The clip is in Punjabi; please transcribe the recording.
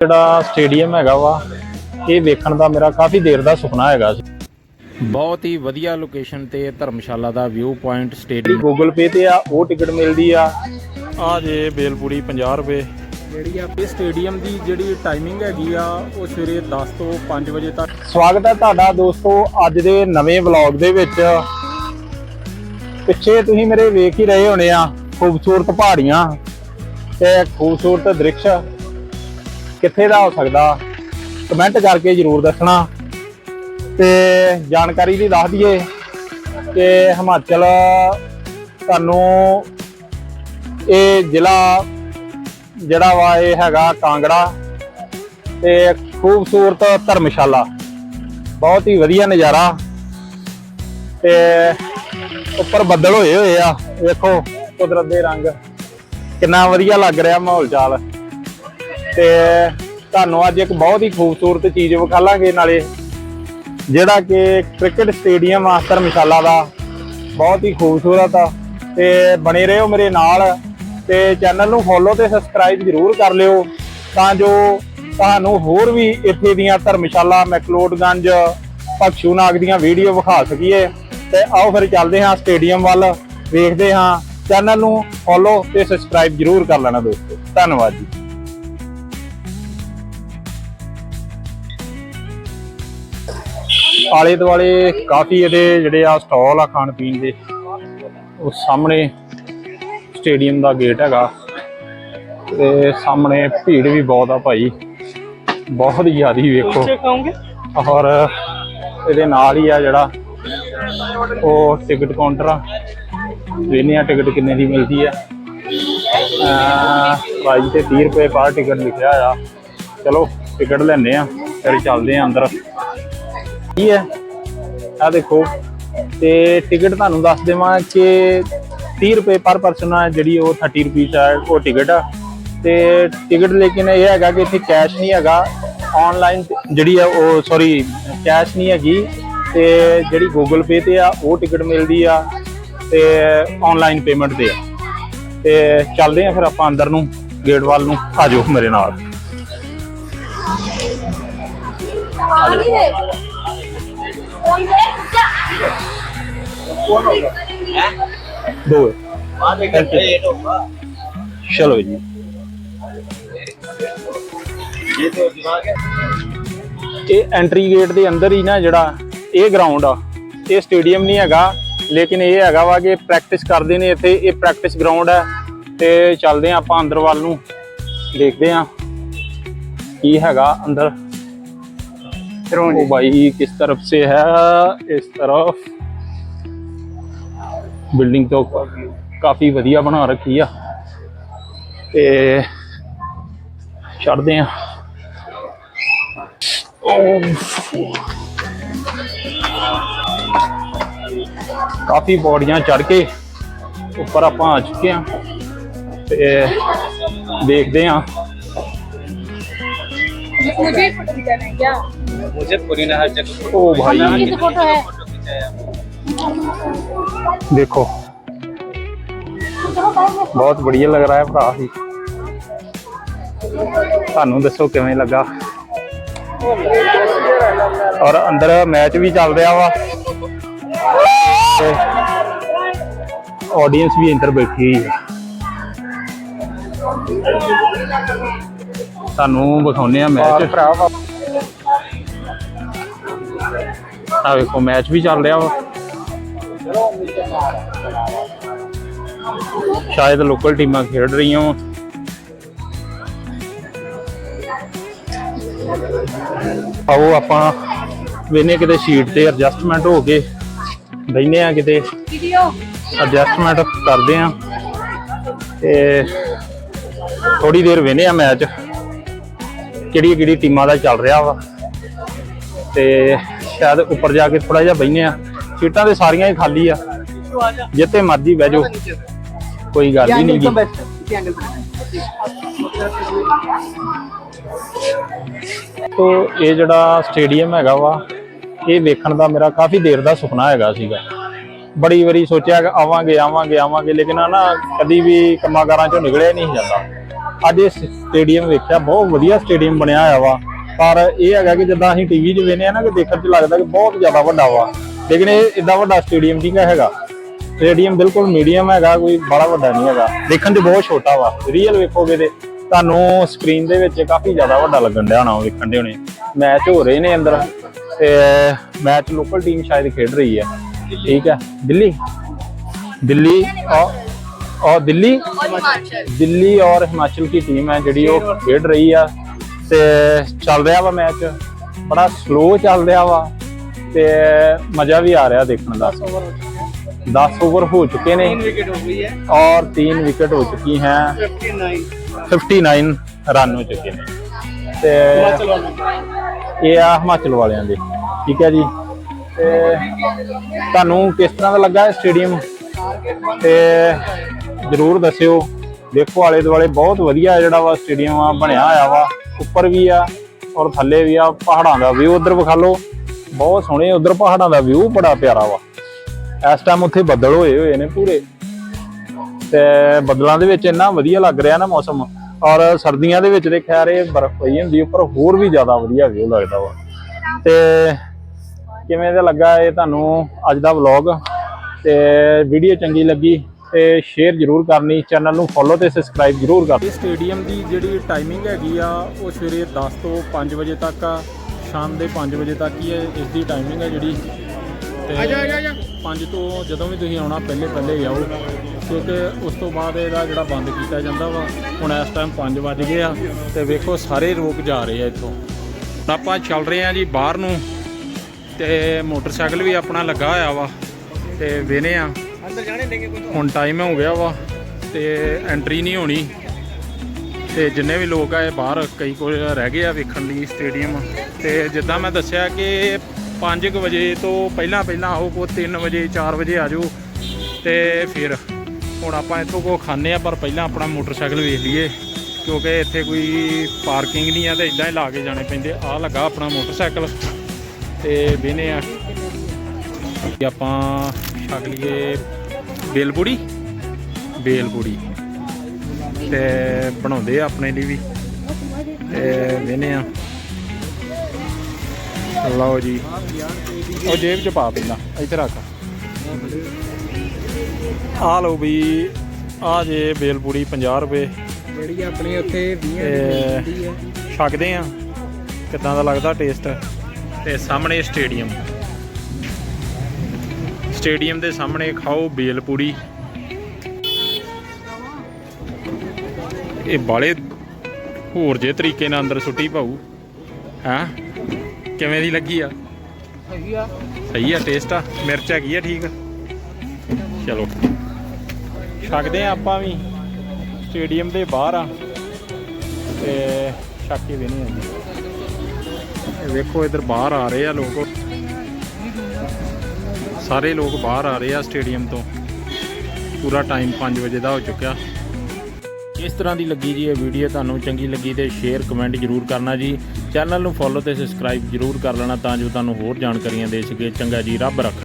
ਜਿਹੜਾ ਸਟੇਡੀਅਮ ਹੈਗਾ ਵਾ ਇਹ ਵੇਖਣ ਦਾ ਮੇਰਾ ਕਾਫੀ ਦੇਰ ਦਾ ਸੁਪਨਾ ਹੈਗਾ ਸੀ। ਬਹੁਤ ਹੀ ਵਧੀਆ ਲੋਕੇਸ਼ਨ ਤੇ ਧਰਮਸ਼ਾਲਾ ਦਾ ਵਿਊ ਪੁਆਇੰਟ ਸਟੇਡੀਅਮ ਗੂਗਲ ਪੇ ਤੇ ਆ ਉਹ ਟਿਕਟ ਮਿਲਦੀ ਆ। ਆ ਜੇ ਬੇਲਪੂਰੀ 50 ਰੁਪਏ। ਜਿਹੜੀ ਆ ਇਹ ਸਟੇਡੀਅਮ ਦੀ ਜਿਹੜੀ ਟਾਈਮਿੰਗ ਹੈਗੀ ਆ ਉਹ ਸਵੇਰੇ 10 ਤੋਂ 5 ਵਜੇ ਤੱਕ। ਸਵਾਗਤ ਹੈ ਤੁਹਾਡਾ ਦੋਸਤੋ ਅੱਜ ਦੇ ਨਵੇਂ ਵਲੌਗ ਦੇ ਵਿੱਚ। ਪਿੱਛੇ ਤੁਸੀਂ ਮੇਰੇ ਵੇਖ ਹੀ ਰਹੇ ਹੋਣੇ ਆ ਖੂਬਸੂਰਤ ਪਹਾੜੀਆਂ ਤੇ ਖੂਬਸੂਰਤ ਦ੍ਰਿਸ਼। ਕਿੱਥੇ ਦਾ ਹੋ ਸਕਦਾ? ਕਮੈਂਟ ਕਰਕੇ ਜਰੂਰ ਦੱਸਣਾ। ਤੇ ਜਾਣਕਾਰੀ ਵੀ ਦੱਸ ਦਈਏ। ਕਿ ਹਿਮਾਚਲ, ਤੁਹਾਨੂੰ ਇਹ ਜ਼ਿਲ੍ਹਾ ਜਿਹੜਾ ਵਾ ਇਹ ਹੈਗਾ ਕਾਂਗੜਾ। ਤੇ ਖੂਬਸੂਰਤ ਧਰਮਸ਼ਾਲਾ। ਬਹੁਤ ਹੀ ਵਧੀਆ ਨਜ਼ਾਰਾ। ਤੇ ਉੱਪਰ ਬੱਦਲ ਹੋਏ ਹੋਏ ਆ। ਵੇਖੋ ਕੁਦਰਤ ਦੇ ਰੰਗ। ਕਿੰਨਾ ਵਧੀਆ ਲੱਗ ਰਿਹਾ ਮਾਹੌਲ ਚਾਲ। ਤੇ ਤੁਹਾਨੂੰ ਅੱਜ ਇੱਕ ਬਹੁਤ ਹੀ ਖੂਬਸੂਰਤ ਚੀਜ਼ ਵਿਖਾਲਾਂਗੇ ਨਾਲੇ, ਜਿਹੜਾ ਕਿ ਕ੍ਰਿਕਟ ਸਟੇਡੀਅਮ ਆ, ਧਰਮਸ਼ਾਲਾ ਦਾ। ਬਹੁਤ ਹੀ ਖੂਬਸੂਰਤ ਆ। ਤੇ ਬਣੇ ਰਹੋ ਮੇਰੇ ਨਾਲ ਤੇ ਚੈਨਲ ਨੂੰ ਫੋਲੋ ਤੇ ਸਬਸਕ੍ਰਾਈਬ ਜ਼ਰੂਰ ਕਰ ਲਿਓ ਤਾਂ ਜੋ ਤੁਹਾਨੂੰ ਹੋਰ ਵੀ ਇੱਥੇ ਦੀਆਂ ਧਰਮਸ਼ਾਲਾ, ਮੈਕਲੋਡਗੰਜ ਭਗਸ਼ੂ ਨਾਗ ਦੀਆਂ ਵੀਡੀਓ ਵਿਖਾ ਸਕੀਏ। ਤੇ ਆਓ ਫਿਰ ਚੱਲਦੇ ਹਾਂ ਸਟੇਡੀਅਮ ਵੱਲ, ਵੇਖਦੇ ਹਾਂ। ਚੈਨਲ ਨੂੰ ਫੋਲੋ ਤੇ ਸਬਸਕ੍ਰਾਈਬ ਜ਼ਰੂਰ ਕਰ ਲੈਣਾ ਦੋਸਤੋ। ਧੰਨਵਾਦ ਜੀ। ਆਲੇ ਦੁਆਲੇ ਕਾਫੀ ਇਹਦੇ ਜਿਹੜੇ ਆ ਸਟਾਲ ਆ ਖਾਣ ਪੀਣ ਦੇ। ਉਹ ਸਾਹਮਣੇ ਸਟੇਡੀਅਮ ਦਾ ਗੇਟ ਹੈਗਾ। ਤੇ ਸਾਹਮਣੇ ਭੀੜ ਵੀ ਬਹੁਤ ਆ ਭਾਈ। ਬਹੁਤ ਜ਼ਿਆਦੀ ਵੇਖੋ। ਔਰ ਇਹਦੇ ਨਾਲ ਹੀ ਆ ਜਿਹੜਾ ਉਹ ਟਿਕਟ ਕਾਊਂਟਰ ਆ। ਵੇਨੇ ਆ ਟਿਕਟ ਕਿੰਨੇ ਦੀ ਮਿਲਦੀ ਆ। ਪ੍ਰਾਈਸ ਤੇ 30 ਰੁਪਏ ਪਰ ਟਿਕਟ ਲਿਖਿਆ ਆ। ਚਲੋ ਟਿਕਟ ਲੈਣੇ ਆ ਫਿਰ ਚੱਲਦੇ ਆ ਅੰਦਰ। ਕੀ ਹੈ? ਆ ਦੇਖੋ, ਤੇ ਟਿਕਟ ਤੁਹਾਨੂੰ ਦੱਸ ਦੇਵਾਂ ਕਿ 30 ਰੁਪਏ ਪਰ ਪਰਸਨ ਆ, ਜਿਹੜੀ ਉਹ 30 ਰੁਪਏ ਆ, ਉਹ ਟਿਕਟ ਆ। ਤੇ ਟਿਕਟ ਲੇਕਿਨ ਇਹ ਹੈਗਾ ਕਿ ਇੱਥੇ ਕੈਸ਼ ਨਹੀਂ ਹੈਗਾ। ਆਨਲਾਈਨ ਜਿਹੜੀ ਆ, ਉਹ ਸੌਰੀ ਕੈਸ਼ ਨਹੀਂ ਹੈਗੀ। ਤੇ ਜਿਹੜੀ ਗੂਗਲ ਪੇ ਤੇ ਆ, ਉਹ ਟਿਕਟ ਮਿਲਦੀ ਆ, ਤੇ ਆਨਲਾਈਨ ਪੇਮੈਂਟ ਤੇ ਆ। ਤੇ ਚੱਲਦੇ ਆ ਫਿਰ ਆਪਾਂ ਅੰਦਰ ਨੂੰ ਗੇਟ ਵੱਲ ਨੂੰ। ਆ ਜਾਓ ਮੇਰੇ ਨਾਲ। ਦੋ ਚਲੋ ਜੀ ਇਹ ਐਂਟਰੀ ਗੇਟ ਦੇ ਅੰਦਰ ਹੀ ਨਾ ਜਿਹੜਾ ਇਹ ਗਰਾਊਂਡ ਆ, ਇਹ ਸਟੇਡੀਅਮ ਨਹੀਂ ਹੈਗਾ, ਲੇਕਿਨ ਇਹ ਹੈਗਾ ਵਾ ਕਿ ਪ੍ਰੈਕਟਿਸ ਕਰਦੇ ਨੇ ਇੱਥੇ, ਇਹ ਪ੍ਰੈਕਟਿਸ ਗਰਾਊਂਡ ਹੈ ਤੇ ਚੱਲਦੇ ਆ ਆਪਾਂ ਅੰਦਰ ਵੱਲ ਨੂੰ, ਦੇਖਦੇ ਆ ਕੀ ਹੈਗਾ ਅੰਦਰ। ਉਹ ਭਾਈ ਕਿਸ ਤਰਫ से है इस तरफ ਬਿਲਡਿੰਗ ਤੋਂ ਕਾਫੀ ਵਧੀਆ ਬਣਾ ਰੱਖੀ ਆ ਤੇ ਚੜਦੇ ਆ ਕਾਫੀ ਪੌੜੀਆਂ ਚੜ ਕੇ ਉੱਪਰ ਆਪਾਂ ਆ ਚੁੱਕੇ ਆ ਤੇ ਦੇਖਦੇ ਆ मुझे फोटो खिंचाना है जगह ओ भाई। ये फोटो है। देखो। ਬਹੁਤ ਬੜੀਆ ਲੱਗ ਰਿਹਾ ਹੈ ਭਰਾ ਜੀ ਤੁਹਾਨੂੰ ਦੱਸੋ ਕਿਵੇਂ ਲੱਗਾ ਔਰ ਅੰਦਰ ਮੈਚ ਵੀ ਚੱਲ ਰਿਹਾ ਵਾ ਆਡੀਅנס ਵੀ ਅੰਦਰ ਬੈਠੀ ਹੈ ਤੁਹਾਨੂੰ ਵਿਖਾਉਨੇ ਆ ਮੈਚ ਆ ਵੇਖੋ ਮੈਚ ਵੀ ਚੱਲ ਰਿਹਾ ਵਾ। ਸ਼ਾਇਦ ਲੋਕਲ ਟੀਮਾਂ ਖੇਡ ਰਹੀਆਂ ਵਾ। ਆਓ ਆਪਾਂ ਵੇਨੇ ਕਿਤੇ ਸ਼ੀਟ ਤੇ ਅਡਜਸਟਮੈਂਟ ਹੋ ਕੇ ਬੈਨੇ ਆ ਕਿਤੇ। ਅਡਜਸਟਮੈਂਟ ਕਰਦੇ ਆ। ਤੇ ਥੋੜੀ ਦੇਰ ਵੇਨੇ ਆ ਮੈਚ ਕਿਹੜੀ ਕਿਹੜੀ ਟੀਮਾਂ ਦਾ ਚੱਲ ਰਿਹਾ ਵਾ। ਤੇ ਸ਼ਾਇਦ ਉੱਪਰ ਜਾ ਕੇ ਥੋੜਾ ਜਿਹਾ ਬੈਨੇ ਆ ਸੀਟਾਂ ਤੇ ਸਾਰੀਆਂ ਹੀ ਖਾਲੀ ਆ। ਜਿੱਥੇ ਮਰਜ਼ੀ ਬਹਿ ਜਾਓ। ਕੋਈ ਗੱਲ ਹੀ ਨਹੀਂ ਗੀ। ਤੋ ਇਹ ਜਿਹੜਾ ਸਟੇਡੀਅਮ ਹੈਗਾ ਵਾ, ਇਹ ਵੇਖਣ ਦਾ ਮੇਰਾ ਕਾਫੀ ਦੇਰ ਦਾ ਸੁਪਨਾ ਹੈਗਾ ਸੀਗਾ। ਬੜੀ ਵਾਰੀ ਸੋਚਿਆ ਕਿ ਆਵਾਂਗੇ ਆਵਾਂਗੇ ਆਵਾਂਗੇ, ਲੇਕਿਨ ਆ ਨਾ ਕਦੀ ਵੀ ਕੰਮਾਂ ਕਾਰਾਂ ਚੋਂ ਨਿਕਲਿਆ ਨਹੀਂ ਜਾਂਦਾ। ਅੱਜ ਇਹ ਸਟੇਡੀਅਮ ਵੇਖਿਆ ਬਹੁਤ ਵਧੀਆ ਸਟੇਡੀਅਮ ਬਣਿਆ ਹੋਇਆ ਵਾ। ਪਰ ਇਹ ਹੈਗਾ ਕਿ ਜਿੱਦਾਂ ਅਸੀਂ ਟੀਵੀ 'ਚ ਵੇਖਦੇ ਆ ਨਾ ਕਿ ਦੇਖਣ 'ਚ ਲੱਗਦਾ ਕਿ ਬਹੁਤ ਜ਼ਿਆਦਾ ਵੱਡਾ ਵਾ। ਲੇਕਿਨ ਇਹ ਇਦਾਂ ਵੱਡਾ ਸਟੇਡੀਅਮ ਨਹੀਂ ਹੈਗਾ। ਸਟੇਡੀਅਮ ਬਿਲਕੁਲ ਮੀਡੀਅਮ ਹੈਗਾ ਕੋਈ ਬੜਾ ਵੱਡਾ ਨਹੀਂ ਹੈਗਾ। ਦੇਖਣ 'ਚ ਬਹੁਤ ਛੋਟਾ ਵਾ। ਰੀਅਲ ਵੇਖੋਗੇ ਤੇ ਤੁਹਾਨੂੰ ਸਕਰੀਨ ਦੇ ਵਿੱਚ ਕਾਫੀ ਜ਼ਿਆਦਾ ਵੱਡਾ ਲੱਗਣ ਡਿਆ ਹੋਣਾ ਵੇਖਣ ਦੇ ਹੋਣੇ। ਮੈਚ ਹੋ ਰਹੇ ਨੇ ਅੰਦਰ। ਤੇ ਮੈਚ ਲੋਕਲ ਟੀਮ ਸ਼ਾਇਦ ਖੇਡ ਰਹੀ ਹੈ। ਠੀਕ ਹੈ। ਦਿੱਲੀ? ਦਿੱਲੀ ਔਰ ਔਰ ਦਿੱਲੀ ਦਿੱਲੀ ਔਰ ਹਿਮਾਚਲ ਦੀ ਟੀਮ ਹੈ ਜਿਹੜੀ ਉਹ ਖੇਡ ਰਹੀ ਆ ਤੇ ਚੱਲ ਰਿਹਾ ਵਾ ਮੈਚ ਬੜਾ ਸਲੋ ਚੱਲ ਰਿਹਾ ਵਾ ਤੇ ਮਜ਼ਾ ਵੀ ਆ ਰਿਹਾ ਦੇਖਣ ਦਾ 10 ਓਵਰ ਹੋ ਚੁੱਕੇ ਨੇ विकेट हो गई है और तीन विकेट हो चुकी हैं 59 ਰਨ ਹੋ ਚੁੱਕੇ ਨੇ ਤੇ ਇਹ ਆ ਹਿਮਾਚਲ ਵਾਲਿਆਂ ਦੇ ਠੀਕ ਹੈ ਜੀ ਤੇ ਤੁਹਾਨੂੰ ਕਿਸ ਤਰ੍ਹਾਂ ਦਾ ਲੱਗਾ ਇਹ ਸਟੇਡੀਅਮ ਤੇ ਜਰੂਰ ਦੱਸਿਓ। ਦੇਖੋ ਆਲੇ ਦੁਆਲੇ ਬਹੁਤ ਵਧੀਆ ਜਿਹੜਾ ਵਾ ਸਟੇਡੀਅਮ ਆ, ਬਣਿਆ ਹੋਇਆ ਵਾ। ਉੱਪਰ ਵੀ ਆ ਔਰ ਥੱਲੇ ਵੀ ਆ, ਪਹਾੜਾਂ ਦਾ ਵਿਊ ਉਧਰ ਵਿਖਾ ਲਓ। ਬਹੁਤ ਸੋਹਣੇ ਉਧਰ ਪਹਾੜਾਂ ਦਾ ਵਿਊ ਬੜਾ ਪਿਆਰਾ ਵਾ। ਇਸ ਟਾਈਮ ਉੱਥੇ ਬੱਦਲ ਹੋਏ ਹੋਏ ਨੇ ਪੂਰੇ। ਤੇ ਬੱਦਲਾਂ ਦੇ ਵਿੱਚ ਇੰਨਾ ਵਧੀਆ ਲੱਗ ਰਿਹਾ ਨਾ ਮੌਸਮ। ਔਰ ਸਰਦੀਆਂ ਦੇ ਵਿੱਚ ਤੇ ਖੈਰ ਇਹ ਬਰਫ਼ ਪਈ ਹੁੰਦੀ ਉੱਪਰ ਹੋਰ ਵੀ ਜ਼ਿਆਦਾ ਵਧੀਆ ਵਿਊ ਲੱਗਦਾ ਵਾ। ਤੇ ਕਿਵੇਂ ਦਾ ਲੱਗਾ ਇਹ ਤੁਹਾਨੂੰ ਅੱਜ ਦਾ ਵਲੌਗ ਤੇ ਵੀਡੀਓ ਚੰਗੀ ਲੱਗੀ ਤੇ ਸ਼ੇਅਰ ਜਰੂਰ ਕਰਨੀ ਚੈਨਲ ਨੂੰ ਫੋਲੋ ਤੇ ਸਬਸਕ੍ਰਾਈਬ ਜਰੂਰ ਕਰ। ਇਹ ਸਟੇਡੀਅਮ ਦੀ ਜਿਹੜੀ ਟਾਈਮਿੰਗ ਹੈਗੀ ਆ ਉਹ ਸਵੇਰੇ 10 ਤੋਂ 5 ਵਜੇ ਤੱਕ ਆ ਸ਼ਾਮ ਦੇ 5 ਵਜੇ ਤੱਕ ਹੀ ਹੈ ਇਸ ਦੀ ਟਾਈਮਿੰਗ ਹੈ ਜਿਹੜੀ। ਆ ਜਾ ਆ ਜਾ 5 ਤੋਂ ਜਦੋਂ ਵੀ ਤੁਸੀਂ ਆਉਣਾ ਪਹਿਲੇ ਪਹਿਲੇ ਆਓ। ਕਿਉਂਕਿ ਉਸ ਤੋਂ ਬਾਅਦ ਇਹਦਾ ਜਿਹੜਾ ਬੰਦ ਕੀਤਾ ਜਾਂਦਾ ਵਾ ਹੁਣ ਇਸ ਟਾਈਮ 5 ਵੱਜ ਗਏ ਆ। ਤੇ ਵੇਖੋ ਸਾਰੇ ਲੋਕ ਜਾ ਰਹੇ ਆ ਇੱਥੋਂ। ਆਪਾਂ ਚੱਲ ਰਹੇ ਆ ਜੀ ਬਾਹਰ ਨੂੰ। ਤੇ ਮੋਟਰਸਾਈਕਲ ਵੀ ਆਪਣਾ ਲੱਗਾ ਹੋਇਆ ਵਾ। ਤੇ ਵੇਨੇ ਆ। ਅੰਦਰ ਜਾਣੇ ਹੁਣ ਟਾਈਮ ਹੋ ਗਿਆ ਵਾ ਤੇ ਐਂਟਰੀ ਨਹੀਂ ਹੋਣੀ। ਤੇ ਜਿੰਨੇ ਵੀ ਲੋਕ ਆਏ ਬਾਹਰ, ਕਈ ਕੋਲ ਰਹਿ ਗਏ ਆ ਵੇਖਣ ਲਈ ਸਟੇਡੀਅਮ ਤੇ ਜਿੱਦਾਂ ਮੈਂ ਦੱਸਿਆ ਕਿ 5:00 ਵਜੇ ਤੋਂ ਪਹਿਲਾਂ ਪਹਿਲਾਂ ਆਓ, ਕੋਈ 3 ਵਜੇ 4 ਵਜੇ ਆ ਜਾਓ। ਤੇ ਫਿਰ ਹੁਣ ਆਪਾਂ ਇੱਥੋਂ ਕੋ ਖਾਣੇ ਆ, ਪਰ ਪਹਿਲਾਂ ਆਪਣਾ ਮੋਟਰਸਾਈਕਲ ਵੇਖ ਲਈਏ। ਕਿਉਂਕਿ ਇੱਥੇ ਕੋਈ ਪਾਰਕਿੰਗ ਨਹੀਂ ਆ ਤੇ ਇਦਾਂ ਹੀ ਲਾ ਕੇ ਜਾਣੇ ਪੈਂਦੇ ਆ। ਲੱਗਾ ਆਪਣਾ ਮੋਟਰਸਾਈਕਲ। ਤੇ ਬਿਨੇ ਆ। ਆਪਾਂ ਛਕ ਲਈਏ ਬੇਲਪੂੜੀ। ਬੇਲਪੂੜੀ। ਤੇ ਬਣਾਉਂਦੇ ਆ ਆਪਣੇ ਲਈ ਵੀ। ਤੇ ਵੇਨੇ ਆ। ਲਓ ਜੀ। ਉਹ ਜੇਬ ਚ ਪਾ ਪਹਿਲਾਂ ਇੱਥੇ ਰੱਖ। ਆ ਲਓ ਵੀ ਆ ਜੇ ਬੇਲਪੂੜੀ 50 ਰੁਪਏ। ਜਿਹੜੀ ਆਪਣੀ ਉੱਥੇ 20 ਤੇ ਛਕਦੇ ਆ। ਕਿੱਦਾਂ ਦਾ ਲੱਗਦਾ ਟੇਸਟ ਤੇ ਸਾਹਮਣੇ ਸਟੇਡੀਅਮ। ਸਟੇਡੀਅਮ ਦੇ ਸਾਹਮਣੇ ਖਾਓ ਬੇਲਪੂੜੀ। ਇਹ ਬਾਲੇ ਹੋਰ ਜੇ ਤਰੀਕੇ ਨਾਲ ਅੰਦਰ ਸੁੱਟੀ ਪਾਉ ਹਾਂ? ਕਿਵੇਂ ਦੀ ਲੱਗੀ ਆ? ਸਹੀ ਆ। ਟੇਸਟ ਆ ਮਿਰਚ ਹੈਗੀ ਆ ਠੀਕ? ਚਲੋ। ਛਕਦੇ ਆ ਆਪਾਂ ਵੀ। ਸਟੇਡੀਅਮ ਦੇ ਬਾਹਰ ਆ। ਤੇ ਛੱਕ ਕੇ ਵੇਨੇ ਆ। ਵੇਖੋ ਇਧਰ ਬਾਹਰ ਆ ਰਹੇ ਆ ਲੋਕ। ਸਾਰੇ ਲੋਕ ਬਾਹਰ ਆ ਰਹੇ ਆ ਸਟੇਡੀਅਮ ਤੋਂ। ਪੂਰਾ ਟਾਈਮ 5 ਵਜੇ ਦਾ ਹੋ ਚੁੱਕਿਆ। ਇਸ ਤਰ੍ਹਾਂ ਦੀ ਲੱਗੀ ਜੀ ਇਹ ਵੀਡੀਓ ਤੁਹਾਨੂੰ ਚੰਗੀ ਲੱਗੀ ਤੇ ਸ਼ੇਅਰ ਕਮੈਂਟ ਜਰੂਰ ਕਰਨਾ ਜੀ। ਚੈਨਲ ਨੂੰ ਫੋਲੋ ਤੇ ਸਬਸਕ੍ਰਾਈਬ ਜਰੂਰ ਕਰ ਲੈਣਾ ਤਾਂ ਜੋ ਤੁਹਾਨੂੰ ਹੋਰ ਜਾਣਕਾਰੀਆਂ ਦੇ ਸਕੇ ਚੰਗਾ ਜੀ, ਰੱਬ ਰੱਖ।